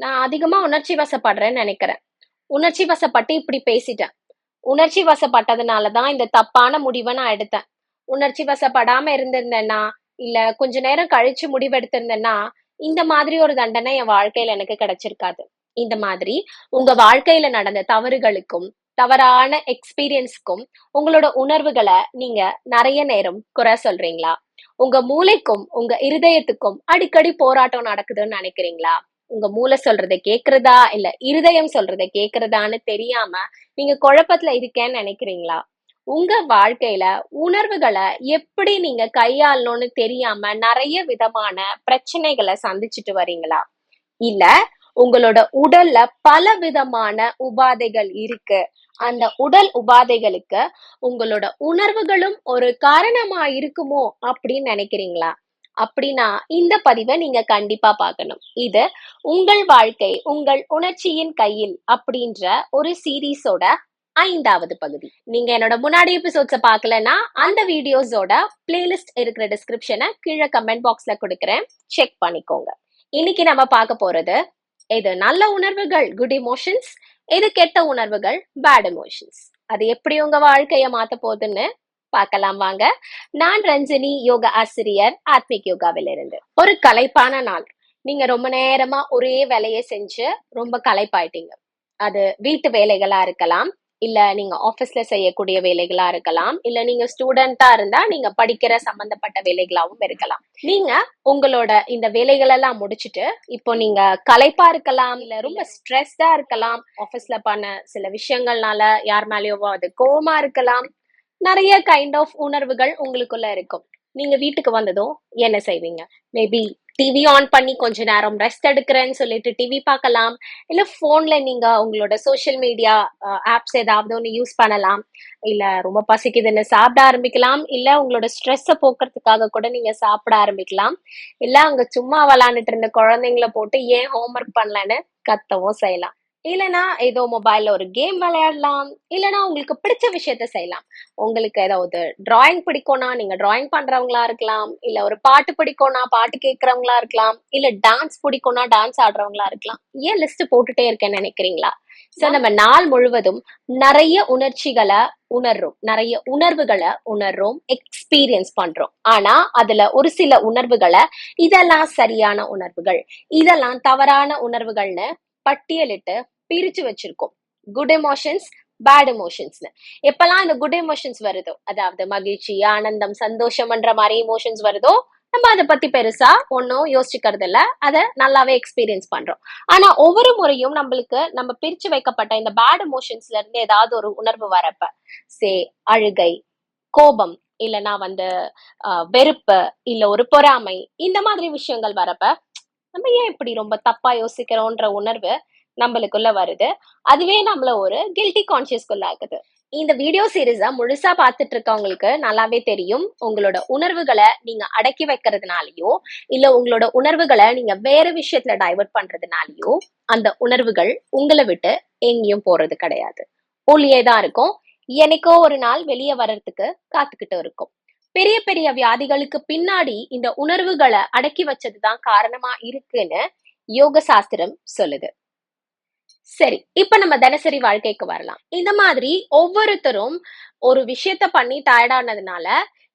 நான் அதிகமா உணர்ச்சி வசப்படுறேன்னு நினைக்கிறேன். உணர்ச்சி வசப்பட்டு இப்படி பேசிட்டேன். உணர்ச்சி வசப்பட்டதுனால தான் இந்த தப்பான முடிவை நான் எடுத்தேன். உணர்ச்சி வசப்படாம இருந்திருந்தேன்னா இல்ல கொஞ்ச நேரம் கழிச்சு முடிவெடுத்திருந்தேன்னா இந்த மாதிரி ஒரு தண்டனை என் வாழ்க்கையில எனக்கு கிடைச்சிருக்காது. இந்த மாதிரி உங்க வாழ்க்கையில நடந்த தவறுகளுக்கும் தவறான எக்ஸ்பீரியன்ஸ்க்கும் உங்களோட உணர்வுகளை நீங்க நிறைய நேரம் குறை சொல்றீங்களா? உங்க மூளைக்கும் உங்க இருதயத்துக்கும் அடிக்கடி போராட்டம் நடக்குதுன்னு நினைக்கிறீங்களா? உங்க மூளை சொல்றதை கேக்குறதா? இல்ல இருதயம் சொல்றதை கேக்குறதான்னு தெரியாம நீங்க குழப்பத்துல இருக்கேன்னு நினைக்கிறீங்களா? உங்க வாழ்க்கையில உணர்வுகளை எப்படி நீங்க கையாளணும்னு தெரியாம நிறைய விதமான பிரச்சனைகளை சந்திச்சுட்டு வரீங்களா? இல்ல உங்களோட உடல்ல பல விதமான உபாதைகள் இருக்கு. அந்த உடல் உபாதைகளுக்கு உங்களோட உணர்வுகளும் ஒரு காரணமா இருக்குமோ அப்படின்னு நினைக்கிறீங்களா? அப்படின்னா இந்த பதிவை நீங்க கண்டிப்பா பார்க்கணும். இது உங்கள் வாழ்க்கை உங்கள் உணர்ச்சியின் கையில் அப்படின்ற ஒரு சீரீஸோட ஐந்தாவது பகுதி. நீங்க என்னோட முன்னாடி எபிசோட்ஸ பாக்கலன்னா அந்த வீடியோஸோட பிளேலிஸ்ட் இருக்கிற டிஸ்கிரிப்ஷனை கீழே கமெண்ட் பாக்ஸ்ல கொடுக்குறேன். செக் பண்ணிக்கோங்க. இன்னைக்கு நம்ம பார்க்க போறது இது நல்ல உணர்வுகள் குட் இமோஷன்ஸ் இது கெட்ட உணர்வுகள் பேட் எமோஷன்ஸ் அது எப்படி உங்க வாழ்க்கைய மாத்த போகுதுன்னு பார்க்கலாம் வாங்க. நான் ரஞ்சினி யோகா ஆசிரியர் ஆத்மிக் யோகாவிலிருந்து. ஒரு கலைப்பான நாள். நீங்க ரொம்ப நேரமா ஒரே வேலையை செஞ்சு ரொம்ப களைப்பாயிட்டீங்க. அது வீட்டு வேலைகளா இருக்கலாம் இல்ல நீங்க ஆபீஸ்ல செய்யக்கூடிய வேலைகளா இருக்கலாம் இல்ல நீங்க ஸ்டூடெண்டா இருந்தா நீங்க படிக்கிற சம்பந்தப்பட்ட வேலைகளாவும் இருக்கலாம். நீங்க உங்களோட இந்த வேலைகள் எல்லாம் முடிச்சிட்டு இப்போ நீங்க களைப்பா இருக்கலாம் இல்ல ரொம்ப ஸ்ட்ரெஸ்டா இருக்கலாம் ஆபீஸ்ல பண்ண சில விஷயங்கள்னால யார் மேலயோ அது கோவமா இருக்கலாம் நிறைய கைண்ட் ஆஃப் உணர்வுகள் உங்களுக்குள்ள இருக்கும். நீங்க வீட்டுக்கு வந்ததும் என்ன செய்வீங்க? மேபி டிவி ஆன் பண்ணி கொஞ்ச நேரம் ரெஸ்ட் எடுக்கிறேன்னு சொல்லிட்டு டிவி பார்க்கலாம். இல்ல போன்ல நீங்க உங்களோட சோஷியல் மீடியா ஆப்ஸ் ஏதாவது ஒன்று யூஸ் பண்ணலாம். இல்ல ரொம்ப பசிக்குதுன்னு சாப்பிட ஆரம்பிக்கலாம். இல்ல உங்களோட ஸ்ட்ரெஸ்ஸை போக்குறதுக்காக கூட நீங்க சாப்பிட ஆரம்பிக்கலாம். இல்ல அங்க சும்மா விளாண்டுட்டு இருந்த குழந்தைங்கள போட்டு ஏன் ஹோம்ஒர்க் பண்ணலன்னு கத்தவும் செய்யலாம். இல்லனா ஏதோ மொபைல்ல ஒரு கேம் விளையாடலாம். இல்லனா உங்களுக்கு பிடிச்ச விஷயத்த செய்யலாம். உங்களுக்கு ஏதாவது டிராயிங் பிடிக்கும்னா நீங்க டிராயிங் பண்றவங்களா இருக்கலாம். இல்ல ஒரு பாட்டு பிடிக்கும்னா பாட்டு கேட்கறவங்களா இருக்கலாம். இல்ல டான்ஸ் பிடிக்கும்னா டான்ஸ் ஆடுறவங்களா இருக்கலாம். ஏன் லிஸ்ட் போட்டுட்டே இருக்கேன்னு நினைக்கிறீங்களா? சோ நம்ம நாள் முழுவதும் நிறைய உணர்ச்சிகளை உணர்றோம். நிறைய உணர்வுகளை உணர்றோம். எக்ஸ்பீரியன்ஸ் பண்றோம். ஆனா அதுல ஒரு சில உணர்வுகளை இதெல்லாம் சரியான உணர்வுகள். இதெல்லாம் தவறான உணர்வுகள்னு பட்டியலிட்டு பிரிச்சு வச்சிருக்கோம். குட் எமோஷன்ஸ் பேட் எமோஷன்ஸ்னு எப்பெல்லாம் இந்த குட் எமோஷன்ஸ் வருதோ அதாவது மகிழ்ச்சி ஆனந்தம் சந்தோஷம்ன்ற மாதிரி எமோஷன்ஸ் வருதோ நம்ம அதை பத்தி பெருசா ஒன்றும் யோசிச்சுக்கிறது இல்ல அதை நல்லாவே எக்ஸ்பீரியன்ஸ் பண்றோம். ஆனா ஒவ்வொரு முறையும் நம்மளுக்கு நம்ம பிரிச்சு வைக்கப்பட்ட இந்த பேட் எமோஷன்ஸ்ல இருந்து ஏதாவது ஒரு உணர்வு வரப்ப சே அழுகை கோபம் இல்லைன்னா வந்து ஆஹ், வெறுப்பு இல்ல ஒரு பொறாமை இந்த மாதிரி விஷயங்கள் வரப்ப நம்ம ஏன் இப்படி ரொம்ப தப்பா யோசிக்கிறோன்ற உணர்வு நம்மளுக்குள்ள வருது. அதுவே நம்மள ஒரு கில்ட்டி கான்சியஸ்குள்ள ஆகுது இந்த வீடியோ சீரீஸை முழுசா பார்த்துட்டு இருக்கவங்களுக்கு நல்லாவே தெரியும். உங்களோட உணர்வுகளை நீங்க அடக்கி வைக்கிறதுனாலயோ இல்ல உங்களோட உணர்வுகளை நீங்க வேற விஷயத்துல டைவர்ட் பண்றதுனாலயோ அந்த உணர்வுகள் உங்களை விட்டு எங்கேயும் போறது கிடையாது. ஒளியே தான் இருக்கும். எனக்கோ ஒரு நாள் வெளியே வர்றதுக்கு காத்துக்கிட்டு இருக்கும். பெரிய பெரிய வியாதிகளுக்கு பின்னாடி இந்த உணர்வுகளை அடக்கி வச்சதுதான் காரணமா இருக்குன்னு யோக சாஸ்திரம் சொல்லுது. சரி இப்ப நம்ம தினசரி வாழ்க்கைக்கு வரலாம். இந்த மாதிரி ஒவ்வொருத்தரும் ஒரு விஷயத்த பண்ணி டயர்டானதுனால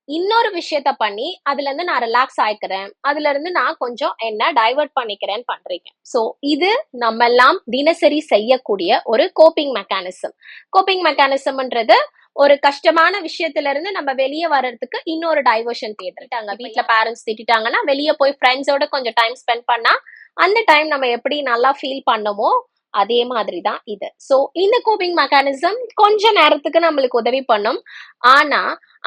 இன்னொரு விஷயத்த பண்ணி அதுல இருந்து நான் ரிலாக்ஸ் ஆயிக்கிறேன். அதுல இருந்து நான் கொஞ்சம் என்ன டைவர்ட் பண்ணிக்கிறேன்னு பண்றீங்க. சோ இது நம்ம எல்லாம் தினசரி செய்யக்கூடிய ஒரு கோப்பிங் மெக்கானிசம் கோப்பிங் மெக்கானிசம்ன்றது ஒரு கஷ்டமான விஷயத்துல இருந்து நம்ம வெளியே வர்றதுக்கு இன்னொரு டைவர்ஷன் தேடிட்டாங்க வீட்ல பேரண்ட்ஸ் திட்டாங்கன்னா வெளியே போய் ஃப்ரெண்ட்ஸோட கொஞ்சம் டைம் ஸ்பெண்ட் பண்ணா அந்த டைம் நம்ம எப்படி நல்லா ஃபீல் பண்ணமோ அதே மாதிரி தான் இது. ஸோ இந்த கோப்பிங் மெக்கானிசம் கொஞ்ச நேரத்துக்கு நம்மளுக்கு உதவி பண்ணும். ஆனா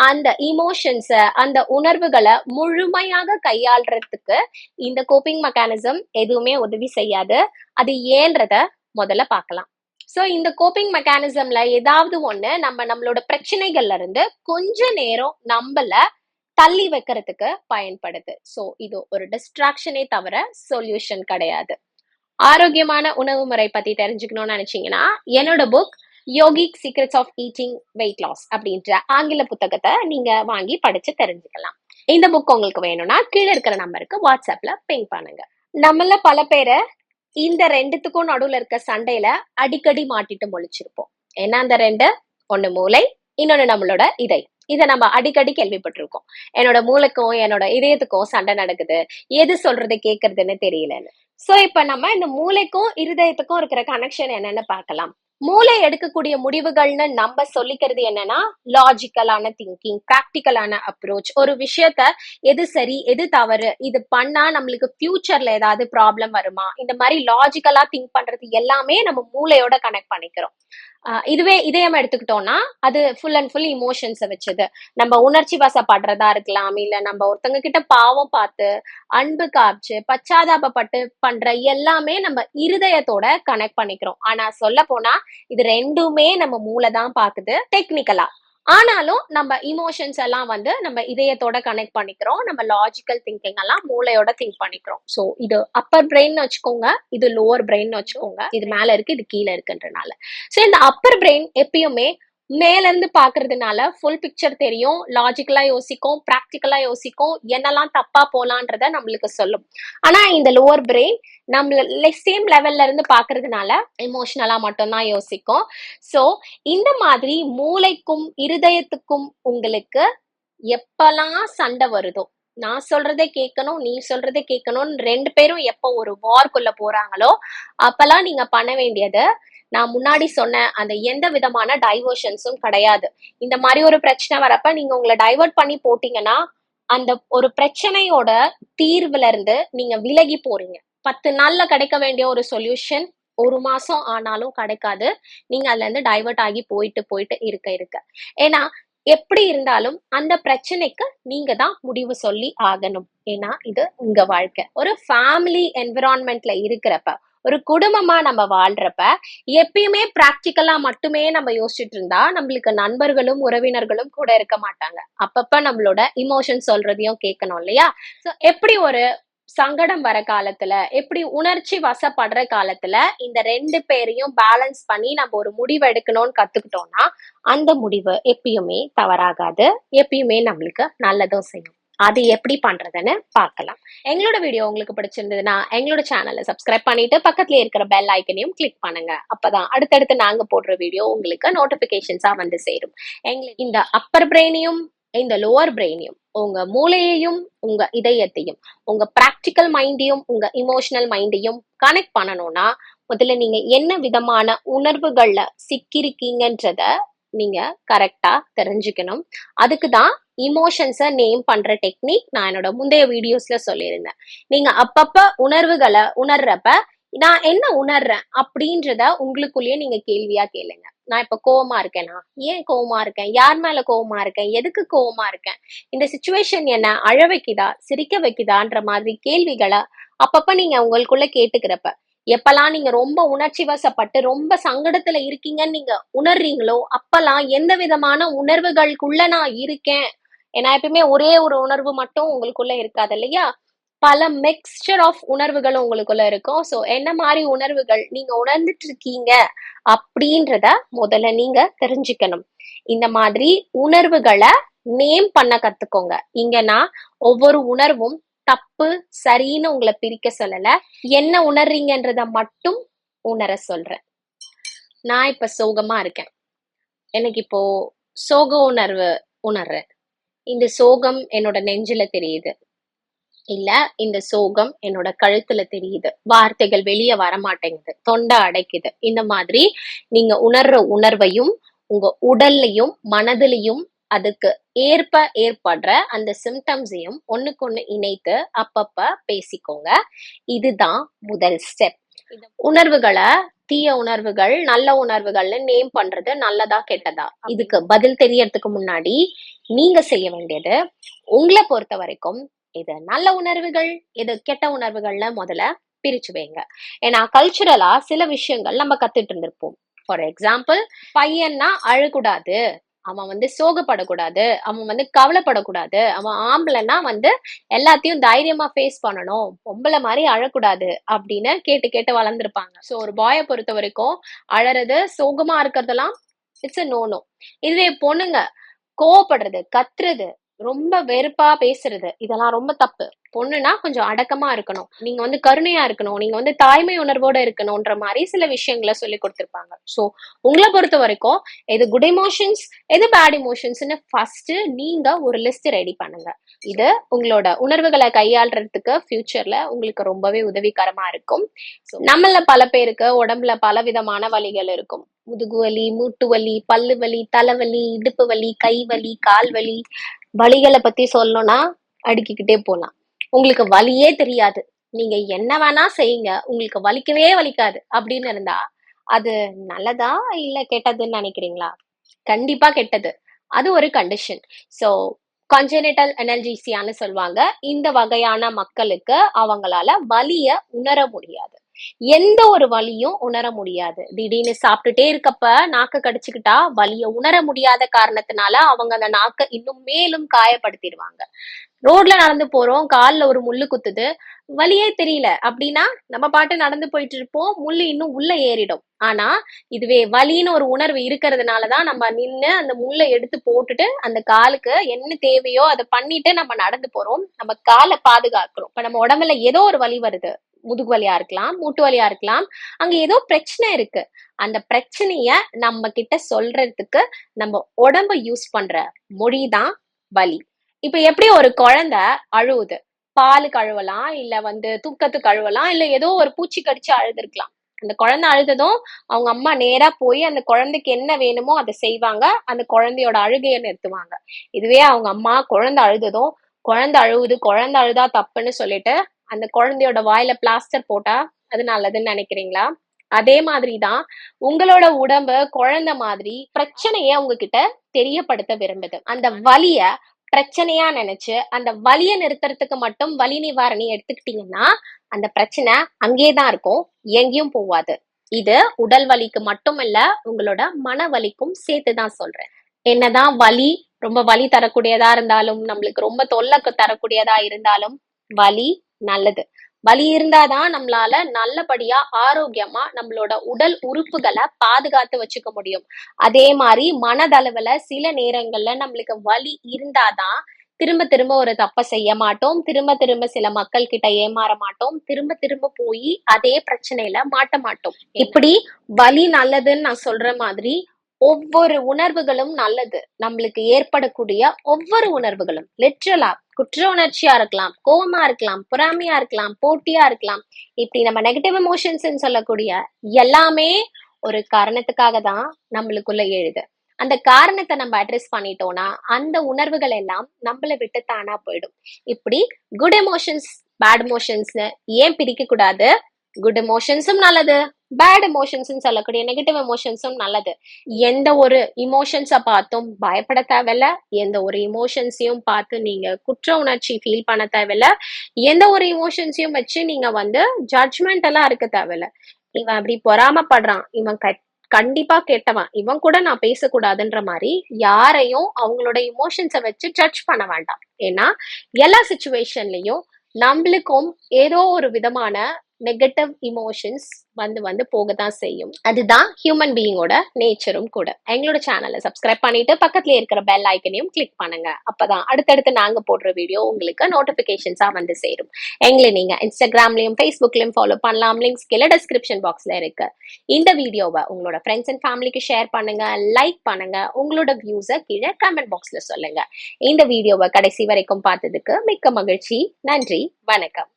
அந்த இமோஷன்ஸை அந்த உணர்வுகளை முழுமையாக கையாளுறதுக்கு இந்த கோப்பிங் மெக்கானிசம் எதுவுமே உதவி செய்யாது. அது ஏன்றத முதல்ல பார்க்கலாம். ஸோ இந்த கோப்பிங் மெக்கானிசம்ல ஏதாவது ஒண்ணு நம்ம நம்மளோட பிரச்சனைகள்ல இருந்து கொஞ்ச நேரம் நம்மள தள்ளி வைக்கிறதுக்கு பயன்படுது. ஸோ இது ஒரு டிஸ்ட்ராக்ஷனே தவிர சொல்யூஷன் கிடையாது. ஆரோக்கியமான உணவு முறை பத்தி தெரிஞ்சுக்கணும்னு நினைச்சீங்கன்னா என்னோட book yogic secrets of eating weight loss அப்படின்ற ஆங்கில புத்தகத்தை நீங்க வாங்கி படிச்சு தெரிஞ்சுக்கலாம். இந்த புக் உங்களுக்கு வேணும்னா கீழே இருக்கிற நம்பருக்கு வாட்ஸ்அப்ல பிங் பண்ணுங்க. நம்மள பல பேரை இந்த ரெண்டுத்துக்கும் நடுவுல இருக்க சண்டையில அடிக்கடி மாட்டிட்டு முழிச்சிருப்போம். என்ன அந்த ரெண்டு? ஒண்ணு மூளை இன்னொன்னு நம்மளோட இதை இதை நம்ம அடிக்கடி கேள்விப்பட்டிருக்கோம். என்னோட மூளைக்கும் என்னோட இதயத்துக்கும் சண்டை நடக்குது. எது சொல்றது கேக்குறதுன்னு தெரியலன்னு. சோ இப்ப நம்ம இந்த மூளைக்கும் இருதயத்துக்கும் இருக்கிற கனெக்ஷன் என்னன்னு பார்க்கலாம். மூளை எடுக்கக்கூடிய முடிவுகள்னு நம்ம சொல்லிக்கிறது என்னன்னா லாஜிக்கலான திங்கிங் ப்ராக்டிக்கலான அப்ரோச் ஒரு விஷயத்த எது சரி எது தவறு இது பண்ணா நம்மளுக்கு ஃபியூச்சர்ல ஏதாவது ப்ராப்ளம் வருமா? இந்த மாதிரி லாஜிக்கலா திங்க் பண்றது எல்லாமே நம்ம மூளையோட கனெக்ட் பண்ணிக்கிறோம். இதுவே இதயம் எடுத்துக்கிட்டோம்னா அது ஃபுல் அண்ட் ஃபுல் இமோஷன்ஸை வச்சது. நம்ம உணர்ச்சி வசப்படுறதா இருக்கலாம் இல்ல நம்ம ஒருத்தவங்க கிட்ட பாவம் பார்த்து அன்பு காமிச்சு பச்சாதாபப்பட்டு பண்ற எல்லாமே நம்ம இருதயத்தோட கனெக்ட் பண்ணிக்கிறோம். ஆனா சொல்ல போனா இது ரெண்டுமே நம்ம மூளை தான் பாக்குது டெக்னிக்கலா ஆனாலும் நம்ம இமோஷன்ஸ் எல்லாம் வந்து நம்ம இதயத்தோட கனெக்ட் பண்ணிக்கிறோம். நம்ம லாஜிக்கல் திங்கிங் எல்லாம் மூளையோட திங்க் பண்ணிக்கிறோம். ஸோ இது அப்பர் பிரெயின் வச்சுக்கோங்க. இது லோவர் பிரெயின் வச்சுக்கோங்க. இது மேல இருக்கு இது கீழே இருக்குன்றனால. ஸோ இந்த அப்பர் பிரெயின் எப்பயுமே மேல இருந்து ஃபுல் பிக்சர் தெரியும் லாஜிக்கலா யோசிக்கும் ப்ராக்டிக்கலா யோசிக்கும் என்னெல்லாம் தப்பா போகலான்றத நம்மளுக்கு சொல்லும். ஆனா இந்த லோவர் பிரெயின் நம்ம சேம் லெவல்ல இருந்து பாக்குறதுனால எமோஷனலா மட்டும்தான் யோசிக்கும். ஸோ இந்த மாதிரி மூளைக்கும் இருதயத்துக்கும் உங்களுக்கு எப்பெல்லாம் சண்டை வருதோ நான் சொல்றதை கேட்கணும் நீ சொல்றதை கேட்கணும்னு ரெண்டு பேரும் எப்போ ஒரு வார்க்குள்ள போறாங்களோ அப்பெல்லாம் நீங்க பண்ண வேண்டியது நான் முன்னாடி சொன்ன அந்த எந்த விதமான டைவர்ஷன்ஸும் கிடையாது. இந்த மாதிரி ஒரு பிரச்சனை வரப்ப நீங்க உங்களை டைவர்ட் பண்ணி போட்டீங்கன்னா அந்த ஒரு பிரச்சனையோட தீர்வுல இருந்து நீங்க விலகி போறீங்க. பத்து நாள்ல கிடைக்க வேண்டிய ஒரு சொல்யூஷன் ஒரு மாசம் ஆனாலும் கிடைக்காது. நீங்க அதுல இருந்து டைவர்ட் ஆகி போயிட்டு போயிட்டு இருக்க இருக்க. ஏன்னா எப்படி இருந்தாலும் அந்த பிரச்சனைக்கு நீங்க தான் முடிவு சொல்லி ஆகணும். ஏன்னா இது உங்க வாழ்க்கை. ஒரு ஃபேமிலி என்விரான்மெண்ட்ல இருக்கிறப்ப ஒரு குடும்பமா நம்ம வாழ்றப்ப எப்பயுமே பிராக்டிக்கலா மட்டுமே நம்ம யோசிச்சுட்டு இருந்தா நம்மளுக்கு நண்பர்களும் உறவினர்களும் கூட இருக்க மாட்டாங்க. அப்பப்ப நம்மளோட இமோஷன் சொல்றதையும் கேட்கணும் இல்லையா? சோ எப்படி ஒரு சங்கடம் வர காலத்துல எப்படி உணர்ச்சி வசப்படுற காலத்துல இந்த ரெண்டு பேரையும் பேலன்ஸ் பண்ணி நம்ம ஒரு முடிவு எடுக்கணும்னு கத்துக்கிட்டோம்னா அந்த முடிவு எப்பயுமே தவறாகாது. எப்பயுமே நம்மளுக்கு நல்லதும் செய்யும். அது எப்படி பண்றதுன்னு பார்க்கலாம். எங்களோட வீடியோ உங்களுக்கு பிடிச்சிருந்ததுன்னா எங்களோட சேனலை சப்ஸ்கிரைப் பண்ணிட்டு பக்கத்துல இருக்கிற பெல் ஐக்கனையும் கிளிக் பண்ணுங்க. அப்பதான் அடுத்தடுத்து நாங்க போடுற வீடியோ உங்களுக்கு நோட்டிபிகேஷன்ஸா வந்து சேரும். எங்களுக்கு இந்த அப்பர் பிரெயினையும் இந்த லோவர் பிரெயினையும் உங்க மூளையையும் உங்க இதயத்தையும் உங்க ப்ராக்டிக்கல் மைண்டையும் உங்க இமோஷனல் மைண்டையும் கனெக்ட் பண்ணணும்னா முதல்ல நீங்க என்ன விதமான உணர்வுகள்ல சிக்கிருக்கீங்கன்றத நீங்க கரெக்டா தெரிஞ்சுக்கணும். அதுக்கு தான் இமோஷன்ஸை நேம் பண்ற டெக்னிக் நான் என்னோட முந்தைய வீடியோஸ்ல சொல்லியிருந்தேன். நீங்க அப்பப்ப உணர்வுகளை உணர்றப்ப நான் என்ன உணர்றேன் அப்படின்றத உங்களுக்குள்ளேயே நீங்க கேள்வியா கேளுங்க. நான் இப்ப கோவமா இருக்கேனா? ஏன் கோவமா இருக்கேன்? யார் மேல கோவமா இருக்கேன்? எதுக்கு கோவமா இருக்கேன்? இந்த சுச்சுவேஷன் என்ன அழ வைக்குதா? சிரிக்க வைக்குதான்ற மாதிரி கேள்விகளை அப்பப்ப நீங்க உங்களுக்குள்ள கேட்டுக்கிறப்ப எப்பெல்லாம் நீங்க ரொம்ப உணர்ச்சி வசப்பட்டு ரொம்ப சங்கடத்துல இருக்கீங்கன்னு நீங்க உணர்றீங்களோ அப்பெல்லாம் எந்த விதமான உணர்வுகளுக்குள்ள நான் இருக்கேன்? ஏன்னா எப்பயுமே ஒரே ஒரு உணர்வு மட்டும் உங்களுக்குள்ள இருக்காது இல்லையா? பல மிக்சர் ஆஃப் உணர்வுகள் உங்களுக்குள்ள இருக்கும். ஸோ என்ன மாதிரி உணர்வுகள் நீங்க உணர்ந்துட்டு இருக்கீங்க அப்படின்றத முதல்ல நீங்க தெரிஞ்சுக்கணும். இந்த மாதிரி உணர்வுகளை நேம் பண்ண கத்துக்கோங்க. இங்க நான் ஒவ்வொரு உணர்வும் தப்பு சரின்னு உங்களை பிரிக்க சொல்லல. என்ன உணர்றீங்கன்றத மட்டும் உணர சொல்றேன். நான் இப்ப சோகமா இருக்கேன். எனக்கு இப்போ சோக உணர்வு உணர்றேன். இந்த சோகம் என்னோட நெஞ்சில தெரியுது. இல்ல இந்த சோகம் என்னோட கழுத்துல தெரியுது. வார்த்தைகள் வெளியே வரமாட்டேங்குது. தொண்டை அடைக்குது. இந்த மாதிரி நீங்க உணர்ற உணர்வையும் உங்க உடல்லையும் மனதிலையும் அதுக்கு ஏற்ப ஏற்படுற அந்த சிம்டம்ஸையும் ஒன்றுக்கு ஒன்று இணைத்து அப்பப்ப பேசிக்கோங்க. இதுதான் முதல் ஸ்டெப் உணர்வுகளை தீய உணர்வுகள் நல்ல உணர்வுகள்னு நேம் பண்றது நல்லதா கெட்டதா? இதுக்கு பதில் தெரியறதுக்கு முன்னாடி நீங்க செய்ய வேண்டியது உங்களை பொறுத்த வரைக்கும் இது நல்ல உணர்வுகள் இது கெட்ட உணர்வுகள்னு முதல்ல பிரிச்சு வைங்க. ஏன்னா கல்ச்சுரலா சில விஷயங்கள் நம்ம கத்துட்டு இருந்திருப்போம். ஃபார் எக்ஸாம்பிள் பையன்னா அழக்கூடாது அவன் வந்து சோகப்படக்கூடாது அவன் வந்து கவலைப்படக்கூடாது அவன் ஆம்பளைன்னா வந்து எல்லாத்தையும் தைரியமா ஃபேஸ் பண்ணணும் பொம்பளை மாதிரி அழக்கூடாது அப்படின்னு கேட்டு கேட்டு வளர்ந்துருப்பாங்க. ஸோ ஒரு பாயை பொறுத்த வரைக்கும் அழறது சோகமா இருக்கிறதெல்லாம் இட்ஸ் நோ நோ இதுவே பொண்ணுங்க கோவப்படுறது கத்துறது ரொம்ப வெறுப்பா பேசுறது. இதெல்லாம் ரொம்ப தப்பு. பொண்ணுனா கொஞ்சம் அடக்கமா இருக்கணும். நீங்க வந்து கருணையா இருக்கணும். நீங்க வந்து தாய்மை உணர்வோட இருக்கணும்ன்ற மாதிரி சில விஷயங்களை சொல்லி கொடுத்துருப்பாங்க. சோ உங்களை பொறுத்த வரைக்கும் எது குட் எமோஷன்ஸ் எது பேட் எமோஷன்ஸ்னு ஃபர்ஸ்ட் நீங்க ஒரு லிஸ்ட் ரெடி பண்ணுங்க. இது உங்களோட உணர்வுகளை கையாளுறதுக்கு ஃபியூச்சர்ல உங்களுக்கு ரொம்பவே உதவிகரமா இருக்கும். நம்மள பல பேருக்கு உடம்புல பல விதமான வலிகள் இருக்கும். முதுகு வலி மூட்டு வலி பல்லு வலி தலைவலி இடுப்பு வலி கை வலி கால் வலி வலிகளை பத்தி சொல்லணும்னா அடுக்கிக்கிட்டே போகலாம் உங்களுக்கு வலியே தெரியாது. நீங்க என்ன வேணா செய்யுங்க. உங்களுக்கு வலிக்கவே வலிக்காது அப்படின்னு இருந்தா அது நல்லதா இல்ல கெட்டதுன்னு நினைக்கிறீங்களா? கண்டிப்பா கெட்டது. அது ஒரு கண்டிஷன் ஸோ கஞ்சனிட்டல் எனர்ஜிசியான்னு சொல்லுவாங்க. இந்த வகையான மக்களுக்கு அவங்களால வலிய உணர முடியாது. எந்த ஒரு வலியும் உணர முடியாது. திடீர்னு சாப்பிட்டுட்டே இருக்கப்ப நாக்க கடிச்சுக்கிட்டா வலிய உணர முடியாத காரணத்தினால அவங்க அந்த நாக்க இன்னும் மேலும் காயப்படுத்திடுவாங்க. ரோட்ல நடந்து போறோம் கால்ல ஒரு முள்ளு குத்துது வலியே தெரியல. அப்படின்னா நம்ம பாட்டு நடந்து போயிட்டு இருப்போம் முள்ளு இன்னும் உள்ள ஏறிடும். ஆனா இதுவே வலின்னு ஒரு உணர்வு இருக்கிறதுனாலதான் நம்ம நின்னு அந்த முள்ளை எடுத்து போட்டுட்டு அந்த காலுக்கு என்ன தேவையோ அதை பண்ணிட்டு நம்ம நடந்து போறோம். நம்ம காலை பாதுகாக்கிறோம். இப்ப நம்ம உடம்புல ஏதோ ஒரு வலி வருது. முதுகு வலியா இருக்கலாம் மூட்டு வலியா இருக்கலாம். அங்க ஏதோ பிரச்சனை இருக்கு. அந்த பிரச்சனைய நம்ம கிட்ட சொல்றதுக்கு நம்ம உடம்ப யூஸ் பண்ற மொழி தான் வலி. இப்ப எப்படி ஒரு குழந்தை அழுவுது? பால் கழுவலாம் இல்ல வந்து தூக்கத்துக்கு அழுவலாம் இல்ல ஏதோ ஒரு பூச்சி கடிச்சு அழுதுருக்கலாம். அந்த குழந்தை அழுததும் அவங்க அம்மா நேரா போய் அந்த குழந்தைக்கு என்ன வேணுமோ அதை செய்வாங்க. அந்த குழந்தையோட அழுகையை நிறுத்துவாங்க. இதுவே அவங்க அம்மா குழந்தை அழுததும் குழந்தை அழுவுது குழந்தை அழுதா தப்புன்னு சொல்லிட்டு அந்த குழந்தையோட வாயில பிளாஸ்டர் போட்டா அது நல்லதுன்னு நினைக்கிறீங்களா? அதே மாதிரிதான் உங்களோட உடம்பு குழந்தை மாதிரி பிரச்சனைய உங்ககிட்ட தெரியப்படுத்த விரும்புது. அந்த வலிய பிரச்சனையா நினைச்சு அந்த வலிய நிறுத்துறதுக்கு மட்டும் வலி நிவாரணி எடுத்துக்கிட்டீங்கன்னா அந்த பிரச்சனை அங்கேயே தான் இருக்கும் எங்கேயும் போவாது இது உடல் வலிக்கு மட்டும் இல்ல உங்களோட மன வலிக்கும் சேர்த்து தான் சொல்றேன். என்னதான் வலி ரொம்ப வலி தரக்கூடியதா இருந்தாலும் நம்மளுக்கு ரொம்ப தொல்லை தரக்கூடியதா இருந்தாலும் வலி நல்லது. வலி இருந்தாதான் நம்மளால நல்லபடியா ஆரோக்கியமா நம்மளோட உடல் உறுப்புகளை பாதுகாத்து வச்சுக்க முடியும். அதே மாதிரி மனதளவுல சில நேரங்கள்ல நம்மளுக்கு வலி இருந்தாதான் திரும்ப திரும்ப ஒரு தப்ப செய்ய மாட்டோம். திரும்ப திரும்ப சில மக்கள் கிட்ட ஏமாற மாட்டோம். திரும்ப திரும்ப போய் அதே பிரச்சனையில மாட்ட மாட்டோம். இப்படி வலி நல்லதுன்னு நான் சொல்ற மாதிரி ஒவ்வொரு உணர்வுகளும் நல்லது. நம்மளுக்கு ஏற்படக்கூடிய ஒவ்வொரு உணர்வுகளும். லிட்ரலா குற்ற உணர்ச்சியா இருக்கலாம் கோவமா இருக்கலாம் பொறாமையா இருக்கலாம் போட்டியா இருக்கலாம். இப்படி நம்ம நெகட்டிவ் எமோஷன்ஸ் சொல்லக்கூடிய எல்லாமே ஒரு காரணத்துக்காக தான் நம்மளுக்குள்ள எழுது. அந்த காரணத்தை நம்ம அட்ரஸ் பண்ணிட்டோம்னா அந்த உணர்வுகள் எல்லாம் நம்மளை விட்டு தானா போயிடும். இப்படி குட் எமோஷன்ஸ் பேட் எமோஷன்ஸ் ஏன் பிரிக்க கூடாது? குட் எமோஷன்ஸும் நல்லது. பேட் எமோஷன்ஸ்ன்னு சொல்லக்கூடிய நெகட்டிவ் எமோஷன்ஸும் நல்லது. எந்த ஒரு இமோஷன்ஸை பார்த்தும் பயப்பட தேவையில்ல. எந்த ஒரு இமோஷன்ஸையும் பார்த்து நீங்க குற்ற உணர்ச்சி ஃபீல் பண்ண தேவையில்ல. எந்த ஒரு இமோஷன்ஸையும் வச்சு நீங்க வந்து ஜட்ஜ்மெண்டெல்லாம் இருக்க தேவையில்ல. இவன் அப்படி பொறாமப்படுறான். இவன் கட் கண்டிப்பா கேட்டவன். இவன் கூட நான் பேசக்கூடாதுன்ற மாதிரி யாரையும் அவங்களோட இமோஷன்ஸை வச்சு ஜட்ஜ் பண்ண வேண்டாம். ஏன்னா எல்லா சுச்சுவேஷன்லயும் நம்மளுக்கும் ஏதோ ஒரு விதமான நெகட்டிவ் இமோஷன்ஸ் வந்து வந்து போக தான் செய்யும். அதுதான் ஹியூமன் பீயிங்கோட நேச்சரும் கூட. எங்களோட சேனலை சப்ஸ்கிரைப் பண்ணிட்டு பக்கத்துல இருக்கிற பெல் ஐக்கனையும் கிளிக் பண்ணுங்க. அப்பதான் அடுத்தடுத்து நாங்க போடுற வீடியோ உங்களுக்கு நோட்டிபிகேஷன்ஸா வந்து சேரும். எங்களை நீங்க இன்ஸ்டாகிராம்லயும் ஃபேஸ்புக்லயும் ஃபாலோ பண்ணலாம். லிங்க்ஸ் கீழே டிஸ்கிரிப்ஷன் பாக்ஸ்ல இருக்கு. இந்த வீடியோவை உங்களோட ஃப்ரெண்ட்ஸ் அண்ட் ஃபேமிலிக்கு ஷேர் பண்ணுங்க. லைக் பண்ணுங்க. உங்களோட வியூஸை கீழே கமெண்ட் பாக்ஸ்ல சொல்லுங்க. இந்த வீடியோவை கடைசி வரைக்கும் பார்த்ததுக்கு மிக்க மகிழ்ச்சி. நன்றி. வணக்கம்.